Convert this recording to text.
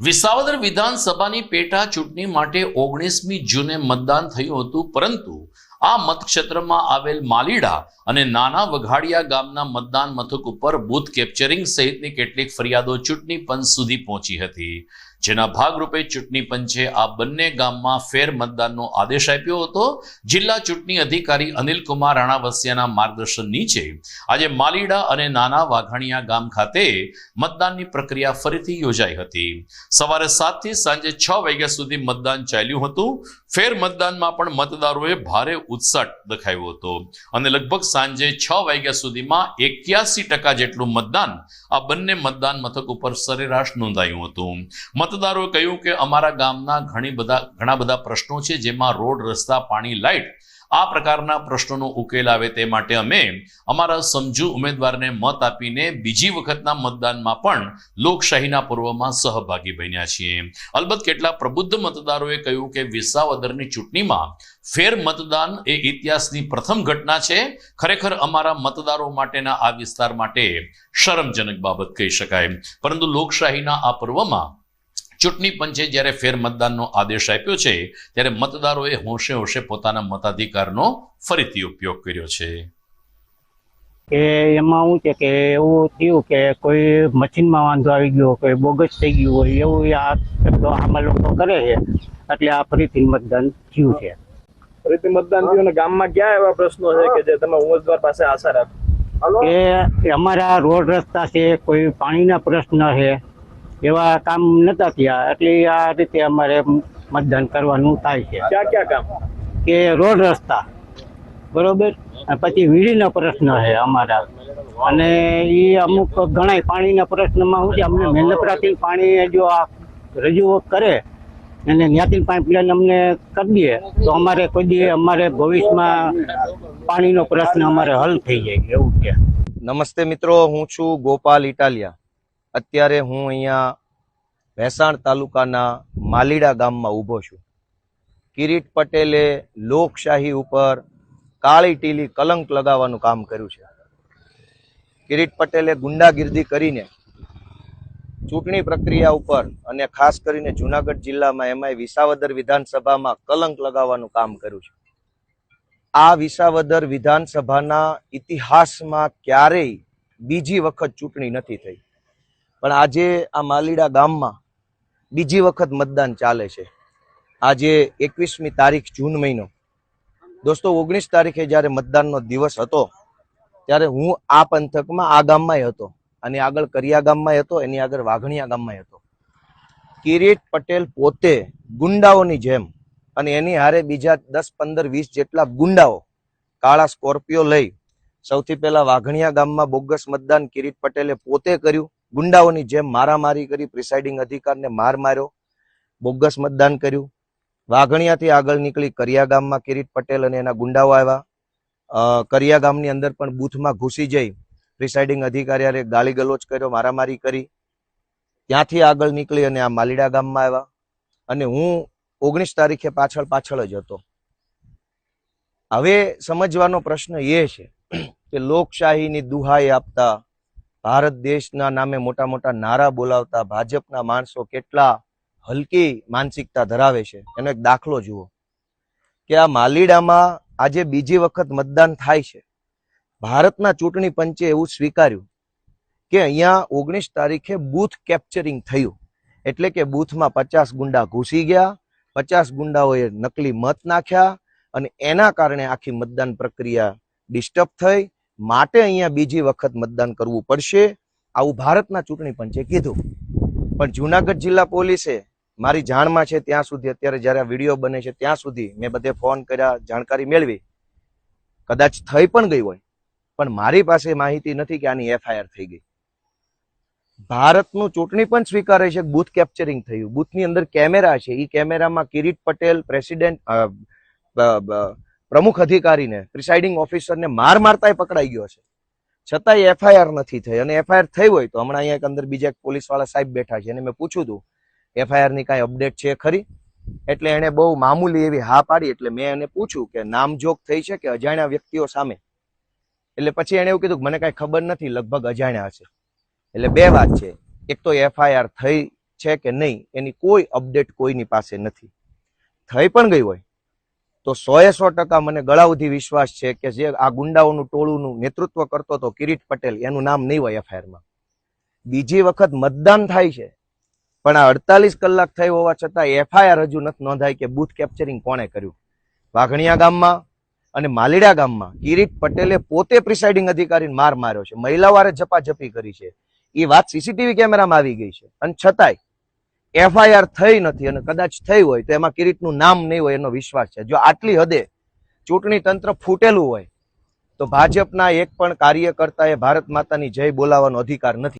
વિસાવદર વિધાનસભાની પેટા ચૂંટણી માટે ઓગણીસમી જૂને મતદાન થયું હતું, પરંતુ આ મતક્ષેત્રમાં આવેલ માલીડા અને નાના વઘાડિયા ગામના મતદાન મથક ઉપર બૂથ કેપ્ચરિંગ સહિતની કેટલીક ફરિયાદો ચૂંટણી પંચ સુધી પહોંચી હતી. જેના ભાગરૂપે ચૂંટણી પંચે આ બંને ગામમાં ફેર મતદાનનો આદેશ આપ્યો હતો. જિલ્લા ચૂંટણી અધિકારી અનિલકુમાર રાણાવસિયાના માર્ગદર્શન નીચે આજે માલીડા અને નાના વાઘાણીયા ગામ ખાતે મતદાનની પ્રક્રિયા ફરીથી યોજાઈ હતી. સવારે સાતથી સાંજે છ વાગ્યા સુધી મતદાન ચાલ્યું હતું. ફેર મતદાનમાં પણ મતદારોએ ભારે ઉત્સાહ દેખાયો હતો અને લગભગ સાંજે છ વાગ્યા સુધીમાં એક્યાસી ટકા જેટલું મતદાન આ બંને મતદાન મથક ઉપર સરેરાશ નોંધાયું હતું. મતદારોએ કહ્યું કે અમારા ગામના ઘણી બધા, ઘણા બધા પ્રશ્નો છે, જેમાં રોડ, રસ્તા, પાણી, લાઇટ આ પ્રકારના પ્રશ્નોનો ઉકેલ આવે તે માટે અમે અમારા સમજુ ઉમેદવારને મત આપીને બીજી વખતના મતદાનમાં પણ લોકશાહીના પૂર્વમાં સહભાગી બન્યા છીએ. અલબત્ત કેટલા પ્રબુદ્ધ મતદારોએ કહ્યું કે વિસાવદરની ચૂંટણીમાં ફેર મતદાન એ ઇતિહાસની પ્રથમ ઘટના છે. ખરેખર અમારા મતદારો માટેના આ વિસ્તાર માટે શરમજનક બાબત કહી શકાય. પરંતુ લોકશાહીના આ પર્વમાં ચૂંટણી પંચે જ્યારે ફેર મતદાનનો આદેશ આપ્યો છે ત્યારે મતદારોએ હોંશે હોંશે પોતાના મતાધિકારનો ફરીથી ઉપયોગ કર્યો છે. કે એમાં શું છે કે એવું થયું કે કોઈ મશીનમાં વાંધો આવી ગયો કોઈ બોગસ થઈ ગયું હોય એવું આ તો આમાં લોકો કરે છે. એટલે આ ફરીથી મતદાન થયું છે. ફરીથી મતદાન થયું અને ગામમાં ક્યાં એવા પ્રશ્નો છે કે જે તમે ઉમેદવાર પાસે આશા રાખો? કે અમારા રોડ રસ્તા છે કોઈ પાણીના પ્રશ્ન છે એવા કામ નતા થયા. એટલે આ રીતે અમારે મતદાન કરવાનું થાય છે. ક્યાં ક્યાં કામ? કે રોડ રસ્તા. બરોબર? પછી વીજળીનો પ્રશ્ન છે અમારા. અને એ અમુક ઘણા પાણીના પ્રશ્નમાં શું છે? અમને મહેનતરાથી પાણી જો આ રજૂઆત કરે અને ત્યાંથી પાઇપલાઇન અમને કરી દઈએ તો અમારે કોઈ દી અમારે ભવિષ્યમાં પાણીનો પ્રશ્ન અમારે હલ થઈ જાય એવું છે. નમસ્તે મિત્રો હું છું ગોપાલ ઇટાલિયા. અત્યારે હું અહીંયા ભેસાણ તાલુકાના માલીડા ગામમાં ઊભો છું. કિરીટ પટેલે લોકશાહી ઉપર કાળી ટીલી કલંક લગાવવાનું કામ કર્યું છે. કિરીટ પટેલે ગુંડાગીર્દી કરીને ચૂંટણી પ્રક્રિયા ઉપર અને ખાસ કરીને જુનાગઢ જિલ્લામાં એમાંય વિસાવદર વિધાનસભામાં કલંક લગાવવાનું કામ કર્યું છે. આ વિસાવદર વિધાનસભાના ઇતિહાસમાં ક્યારેય બીજી વખત ચૂંટણી નથી થઈ. પણ આજે આ માલીડા ગામમાં બીજી વખત મતદાન ચાલે છે. આજે એકવીસમી તારીખ જૂન મહિનો. દોસ્તો, ઓગણીસ તારીખે જ્યારે મતદાનનો દિવસ હતો, ત્યારે હું આ પંથકમાં, આ ગામમાંય હતો અને આગળ કરિયા ગામમાં હતો, એની આગળ વાઘણિયા ગામમાં હતો. કિરીટ પટેલ પોતે ગુંડાઓની જેમ અને એની હારે બીજા દસ, પંદર, વીસ જેટલા ગુંડાઓ, કાળા સ્કોર્પિયો લઈ સૌથી પહેલા વાઘણિયા ગામમાં બોગસ મતદાન કિરીટ પટેલે પોતે કર્યું. ગુંડાઓની જેમ મારામારી કરી પ્રિસાઇડિંગ અધિકારને માર માર્યો, બોગસ મતદાન કર્યું. વાઘણિયાથી આગળ નીકળી કરિયા ગામમાં કિરીટ પટેલ અને એના ગુંડાઓ આવ્યા. કરિયા ગામની અંદર પણ બૂથમાં ઘૂસી જઈ પ્રિસાઇડિંગ અધિકારી ગાળી ગલોચ કર્યો, મારામારી કરી. ત્યાંથી આગળ નીકળી અને આ માલીડા ગામમાં આવ્યા. અને હું ઓગણીસ તારીખે પાછળ પાછળ જ હતો. હવે સમજવાનો પ્રશ્ન એ છે કે લોકશાહીની દુહાઈ આપતા ભારત દેશના નામે મોટા મોટા નારા બોલાવતા ભાજપના માણસો કેટલા હલકી માનસિકતા ધરાવે છે. એનો એક દાખલો જુઓ. કે આ માલીડામાં આજે બીજી વખત મતદાન થાય છે. ભારતના ચૂંટણી પંચે એવું સ્વીકાર્યું કે અહીંયા ઓગણીસ તારીખે બૂથ કેપ્ચરિંગ થયું. એટલે કે બૂથમાં પચાસ ગુંડા ઘૂસી ગયા, પચાસ ગુંડાઓએ નકલી મત નાખ્યા અને એના કારણે આખી મતદાન પ્રક્રિયા ડિસ્ટર્બ થઈ માટે અહીંયા બીજી વખત મતદાન કરવું પડશે. આવું ભારતના ચૂંટણી પંચે કીધું. પણ જુનાગઢ જિલ્લા પોલીસે મારી જાણમાં છે ત્યાં સુધી અત્યારે જ્યારે વીડિયો બને છે ત્યાં સુધી મેં બધે ફોન કર્યા, જાણકારી મેળવી. કદાચ થઈ પણ ગઈ હોય. પણ મારી પાસે માહિતી નથી કે આની એફઆઈઆર થઈ ગઈ. ભારતનું ચૂંટણી પણ સ્વીકારે છે, બૂથ કેપ્ચરિંગ થયું. બૂથની અંદર કેમેરા છે. એ કેમેરામાં કિરીટ પટેલ, પ્રેસિડેન્ટ પ્રમુખ અધિકારીને પ્રિસાઇડિંગ ઓફિસરને માર મારતાય પકડાઈ ગયો છે. છતાંય એફઆઈઆર નથી થઈ અને એફઆઈઆર થઈ હોય તો હમણાં અહીંયા અંદર બીજા પોલીસવાળા સાહેબ બેઠા છે અને મેં પૂછ્યું હતું એફઆઈઆરની કાંઈ અપડેટ છે ખરી? એટલે એણે બહુ મામૂલી એવી હા પાડી એટલે મેં એને પૂછ્યું કે નામજોગ થઈ છે કે અજાણ્યા વ્યક્તિઓ સામે? એટલે પછી એણે એવું કીધું કે મને કાંઈ ખબર નથી, લગભગ અજાણ્યા છે. એટલે બે વાત છે. એક તો એફઆઈઆર થઈ છે કે નહીં, એની કોઈ અપડેટ કોઈની પાસે નથી. થઈ પણ ગઈ હોય. તો સોએ સો ટકા મને ગળાઉધી વિશ્વાસ છે કે જે આ ગુંડાઓનું ટોળુંનું નેતૃત્વ કરતો હતો કિરીટ પટેલ, એનું નામ નહીં હોય એફઆઈઆરમાં બીજી વખત મતદાન થાય છે, પણ આ અડતાલીસ કલાક થઈ હોવા છતાં એફઆઈઆર હજુ નથી નોંધાય કે બૂથ કેપ્ચરિંગ કોણે કર્યું. વાઘણિયા ગામમાં અને માલીડા ગામમાં કિરીટ પટેલે પોતે પ્રિસાઇડિંગ અધિકારીને માર માર્યો છે. મહિલાવારે ઝપાઝપી કરી છે. એ વાત સીસીટીવી કેમેરામાં આવી ગઈ છે. અને છતાંય એફઆઈઆર થઈ નથી અને કદાચ થઈ હોય તો એમાં કિરીટનું નામ નહીં હોય એનો વિશ્વાસ છે. જો આટલી હદે ચૂંટણી તંત્ર ફૂટેલું હોય તો ભાજપના એક પણ કાર્યકર્તાએ ભારત માતાની જય બોલાવવાનો અધિકાર નથી.